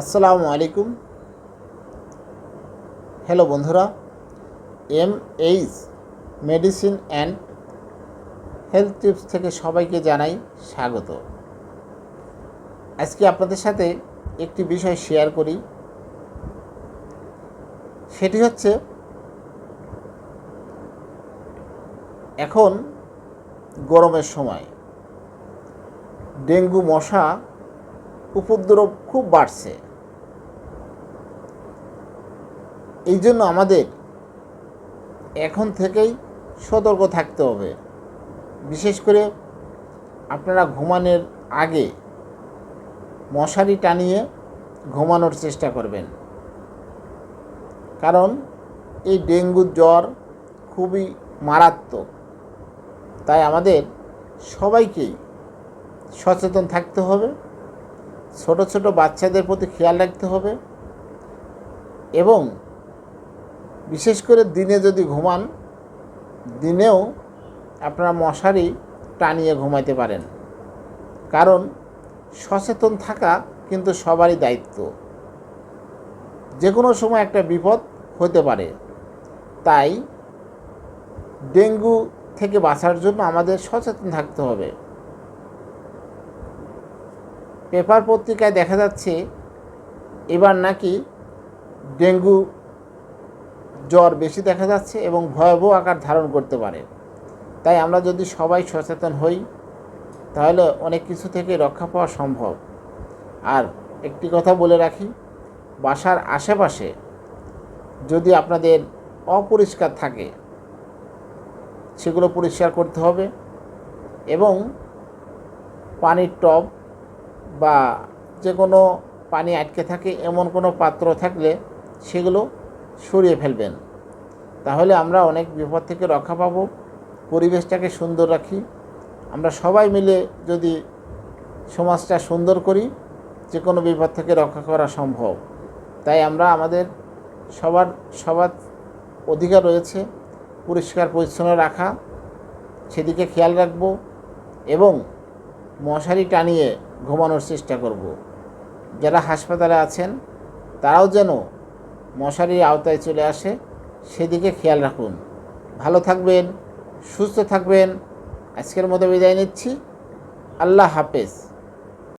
আসসালামু আলাইকুম। হ্যালো বন্ধুরা M H medicine and health tips থেকে সবাইকে জানাই স্বাগত। আজকে আপনাদের সাথে একটি বিষয় শেয়ার করি। সেটি হচ্ছে, এখন গরমের সময় ডেঙ্গু মশা উপদ্রব খুব বাড়ছে। এই জন্য আমাদের এখন থেকেই সতর্ক থাকতে হবে। বিশেষ করে আপনারা ঘুমানোর আগে মশারি টানিয়ে ঘুমানোর চেষ্টা করবেন। কারণ এই ডেঙ্গু জ্বর খুবই মারাত্মক। তাই আমাদের সবাইকেই সচেতন থাকতে হবে। ছোট ছোট বাচ্চাদের প্রতি খেয়াল রাখতে হবে এবং বিশেষ করে দিনে যদি ঘুমান, দিনেও আপনারা মশারি টানিয়ে ঘুমাইতে পারেন। কারণ সচেতন থাকা কিন্তু সবারই দায়িত্ব। যে কোনো সময় একটা বিপদ হতে পারে। তাই ডেঙ্গু থেকে বাঁচার জন্য আমাদের সচেতন থাকতে হবে। পেপার পত্রিকায় দেখা যাচ্ছে, এবার নাকি ডেঙ্গু জ্বর বেশি দেখা যাচ্ছে এবং ভয়াবহ আকার ধারণ করতে পারে। তাই আমরা যদি সবাই সচেতন হই, তাহলে অনেক কিছু থেকে রক্ষা পাওয়া সম্ভব। আর একটি কথা বলে রাখি, বাসার আশেপাশে যদি আপনাদের অপরিষ্কার থাকে, সেগুলো পরিষ্কার করতে হবে এবং পানির টব বা যে কোনো পানি আটকে থাকে, এমন কোনো পাত্র থাকলে সেগুলো সরিয়ে ফেলবেন। তাহলে আমরা অনেক বিপদ থেকে রক্ষা পাব, পরিবেশটাকে সুন্দর রাখি। আমরা সবাই মিলে যদি সমাজটা সুন্দর করি যে কোনো বিপদ থেকে রক্ষা করা সম্ভব। তাই আমরা আমাদের সবার সবার অধিকার রয়েছে, পরিষ্কার, পরিচ্ছন্ন রাখা, সেদিকে খেয়াল রাখব এবং মশারি টানিয়ে ঘুমানোর চেষ্টা করব। যারা হাসপাতালে আছেন, তারাও যেন মশারির আওতায় চলে আসে। সেদিকে খেয়াল রাখুন। ভালো থাকবেন, সুস্থ থাকবেন। আজকের মতো বিদায় নিচ্ছি। আল্লাহ হাফেজ।